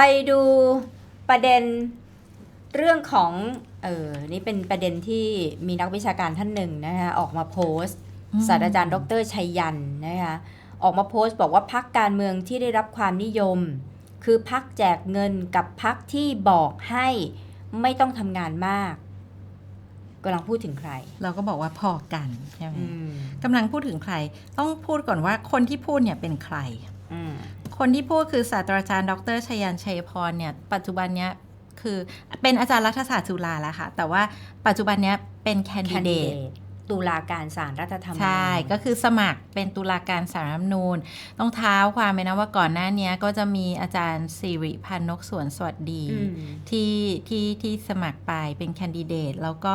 ไปดูประเด็นเรื่องของเออนี่เป็นประเด็นที่มีนักวิชาการท่านหนึ่งนะคะออกมาโพสต์อืมศาสตราจารย์ ดรชัยยันนะคะออกมาโพสต์บอกว่าพักการเมืองที่ได้รับความนิยม คือพักแจกเงินกับพักที่บอกให้ไม่ต้องทำงานมากกำลังพูดถึงใคร เราก็บอกว่าพอกันใช่ไหมอืมกำลังพูดถึงใคร ต้องพูดก่อนว่าคนที่พูดเนี่ยเป็นใครอืม คนที่พูดคือศาสตราจารย์ ดรชยันชัยพรเนี่ยปัจจุบันเนี้ยคือเป็นอาจารย์รัฐศาสตร์จุฬาแล้วค่ะ แต่ว่าปัจจุบันเนี้ยเป็นแคนดิเดต ตุลาการศาลรัฐธรรมนูญใช่ ก็คือสมัครเป็นตุลาการสารรัฐธรรมนูญ ต้องเท้าความไปนะว่าก่อนหน้าเนี้ยก็จะมีอาจารย์สิริพันธ์นกสวนสวัสดีอืมที่ที่ที่สมัครไปเป็นแคนดิเดต แล้วก็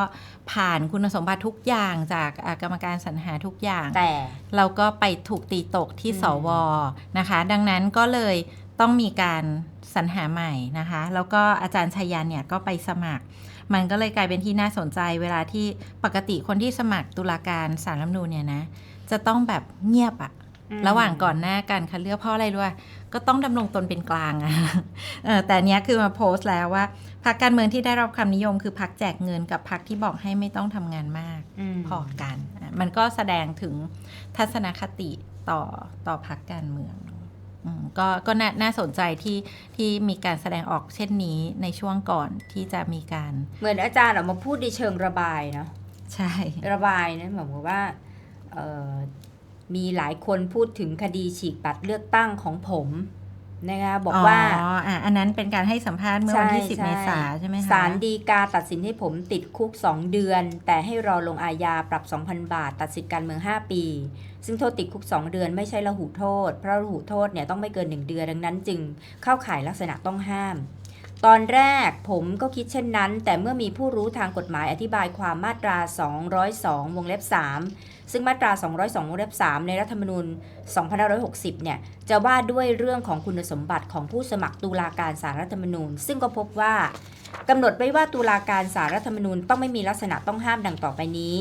ผ่านคุณสมบัติทุกอย่างจากอ่ากรรมการสรรหาทุกอย่าง แต่เราก็ไปถูกตีตกที่อืมสวนะคะ ดังนั้นก็เลย ต้องมีการสรรหาใหม่นะคะ แล้วก็อาจารย์ชัยยันเนี่ยก็ไปสมัคร มันก็เลยกลายเป็นที่น่าสนใจเวลาที่ปกติคนที่สมัครตุลาการสารรัฐธรรมนูญเนี่ยนะ จะต้องแบบเงียบอะอืมระหว่างก่อนหน้าการคัดเลือกเพราะอะไรด้วยก็ต้องดำรงตนเป็นกลางอะเออแต่เนี้ยคือมาโพสต์แล้วว่าพรรคการเมืองที่ได้รับความนิยมคือพรรคแจกเงินกับพรรคที่บอกให้ไม่ต้องทำงานมากมพอกันอะมันก็แสดงถึงทัศนคติต่อต่อพรรคการเมืองอืม ก็ก็น่าน่าสนใจที่ที่มีการแสดงออกเช่นนี้ในช่วงก่อนที่จะมีการ เหมือนอาจารย์ออกมาพูดในเชิงระบายเนาะใช่ ระบายนะเหมือนกับว่าเอ่อมีหลายคนพูดถึงคดีฉีกบัตรเลือกตั้งของผม นะคะบอกว่าอ๋ออะอันนั้นเป็นการให้สัมภาษณ์เมื่อวันที่ 10 เมษาใช่ไหมคะศาลดีกาตัดสินให้ผมติดคุก 2 เดือน แต่ให้รอลงอาญาปรับ 2,000 บาท ตัดสิทธิการเมือง 5 ปี ซึ่งโทษติดคุก 2 เดือนไม่ใช่ระหูโทษ เพราะระหูโทษเนี่ยต้องไม่เกิน 1 เดือนดังนั้นจึงเข้าข่ายลักษณะต้องห้าม ตอนแรกผมก็คิดเช่นนั้น แต่เมื่อมีผู้รู้ทางกฎหมายอธิบายความมาตรา 202 วงเล็บ 3 ซึ่งมาตรา 202 วงเล็บ 3 ในรัฐธรรมนูญ 2560 เนี่ย จะว่าด้วยเรื่องของคุณสมบัติของผู้สมัครตุลาการสารรัฐธรรมนูญ ซึ่งก็พบว่ากำหนดไว้ว่าตุลาการสารรัฐธรรมนูญต้องไม่มีลักษณะต้องห้ามดังต่อไปนี้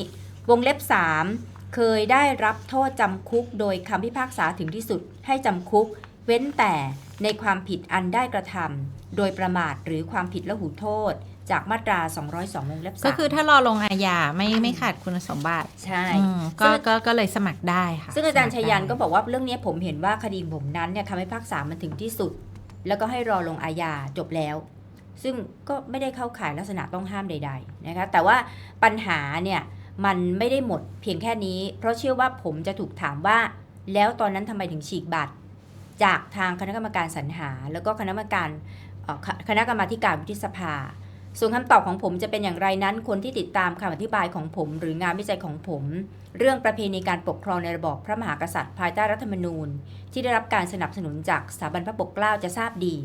วงเล็บ 3 เคยได้รับโทษจำคุก โดยคำพิพากษาถึงที่สุดให้จำคุก เว้นแต่ในความผิดอันได้กระทำโดยประมาทหรือความผิดละหูโทษ จากมาตรา 202วงเล็บ3ก็คือถ้ารอลงอาญาไม่ไม่ขาดคุณสมบัติใช่อืมก็ซึ่งก็ก็เลยสมัครได้ค่ะซึ่งอาจารย์สชัมัยคยันได้ ก็บอกว่าเรื่องนี้ผมเห็นว่าคดีผมนั้นเนี่ยคำพิพากษามันถึงที่สุด แล้วก็ให้รอลงอาญาจบแล้ว ซึ่งก็ไม่ได้เข้าข่ายลักษณะต้องห้ามใด ๆ นะคะ แต่ว่าปัญหาเนี่ยมันไม่ได้หมดเพียงแค่นี้ เพราะเชื่อว่าผมจะถูกถามว่า แล้วตอนนั้นทำไมถึงฉีกบัตร จากทางคณะกรรมการสรรหา แล้วก็คณะกรรมการเอ่อคคณะกรรมาธิการวุฒิสภา ส่วนคำตอบของผมจะเป็นอย่างไรนั้น คนที่ติดตามคำอธิบายของผม หรืองานวิจัยของผม เรื่องประเพณีการปกครองในระบอบพระมหากษัตริย์ภายใต้รัฐธรรมนูญ ที่ได้รับการสนับสนุนจากสถาบันพระปกเกล้าจะทราบดี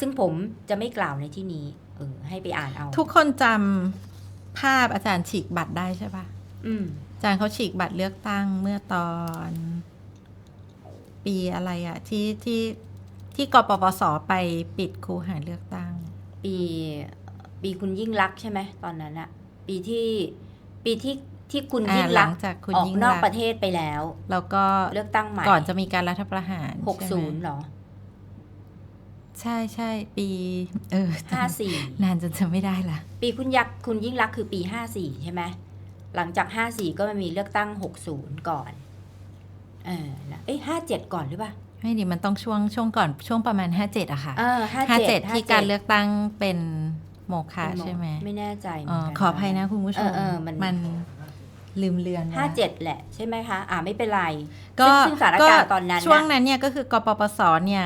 ซึ่งผมจะไม่กล่าวในที่นี้เออให้ไปอ่านเอา ทุกคนจำภาพอาจารย์ฉีกบัตรได้ใช่ปะอืมอาจารย์เขาฉีกบัตรเลือกตั้งเมื่อตอน ปีอะไรอะที่ที่ที่กปปสไปปิดคูหาเลือกตั้ง ปีปีคุณยิ่งรักษณ์ใช่ไหมตอนนั้นอะปีที่ปีที่ที่คุณอ่ายิ่งหรัลักงษณ์จากคุณออกยิ่งนอกรัปกระเทศไปแล้ว แล้วก็เลือกตั้งใหม่ก่อนจะมีการรัฐประหารหกใช่ศูไหมนย์เหรอ ใช่ใช่ปี เออห้าสี่นานจนจะไม่ได้ละปีคุณยักษ์คุณยิ่งรักษณ์คือปีห้าสี่ใช่ไหมหลังจากห้าสี่ก็มันมีเลือกตั้งหกศูนย์ก่อน เออนะเอ้ยห้าเจ็ดก่อนหรือเปล่าไม่ดีมันต้องช่วงช่วงก่อนช่วงประมาณ 57อะค่ะเออห้าเจ็ด57ที่การเลือกตั้งเป็นโมฆะใช่ไหมไม่แน่ใจเหอ๋มือนกันขออภัยนะคุณผู้ชมเออเออมันมันลืมเลือนไปห้าแล้วเจ็ดแหละใช่ไหมคะอ่าไม่เป็นไร ก็ซึ่งซึ่งสถานการณ์ตอนนั้นช่วงน่ะนั้นเนี่ยก็คือกปปสเนี่ย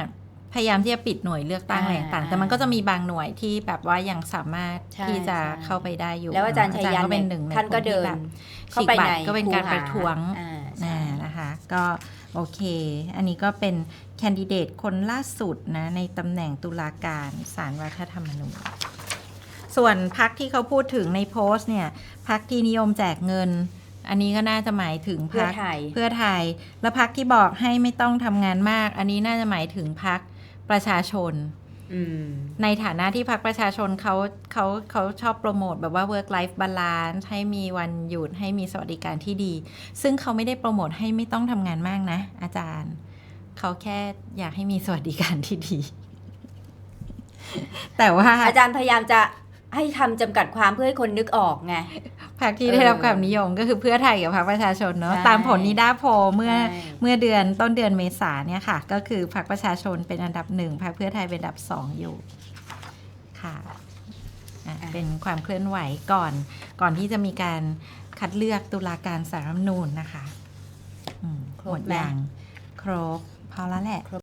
พยายามที่จะปิดหน่วยเลือกตั้งอ่าอะไรต่างๆแต่มันก็จะมีบางหน่วยที่แบบว่ายังสามารถใช่ที่จะใช่เข้าไปได้อยู่ แล้วอาจารย์ชัยยันก็เป็นหเนี่นึ่งยในท่านก็คที่เดินแบบเข้าฉีกไปบัตในรก็เป็นการคูหประท้วง ก็โอเค อันนี้ก็เป็นแคนดิเดตคนล่าสุดนะ ในตำแหน่งตุลาการศาลรัฐธรรมนูญส่วนพักที่เขาพูดถึงในโพสต์เนี่ยพักที่นิยมแจกเงิน อันนี้ก็น่าจะหมายถึงเพื่อพักไทยเพื่อไทย แล้วพักที่บอกให้ไม่ต้องทำงานมาก อันนี้น่าจะหมายถึงพักประชาชนอืม ในฐานะที่พักประชาชนเขาเขาเขาชอบโปรโมทแบบว่า work life balance ให้มีวันหยุดให้มีสวัสดิการที่ดี ซึ่งเขาไม่ได้โปรโมทให้ไม่ต้องทำงานมากนะ อาจารย์ เขาแค่อยากให้มีสวัสดิการที่ดี แต่ว่าอาจารย์พยายามจะให้คำจำกัดความเพื่อให้คนนึกออกไง พรรคที่เออได้รับความนิยมก็คือเพื่อไทยกับพรรคประชาชนเนาะใช่ตามผลนิด้าโพลเมื่อใช่เมื่อเดือนต้นเดือนเมษาเนี่ยค่ะ ก็คือพรรคประชาชนเป็นอันดับหนึ่งพรรคเพื่อไทยเป็นอันดับสองอยู่ค่ะอะเป็นความเคลื่อนไหวก่อนก่อนที่จะมีการคัดเลือกตุลาการสารรัฐธรรมนูญนะคะอืมคหรมบดไหมอย่างครบพอแล้วแหละ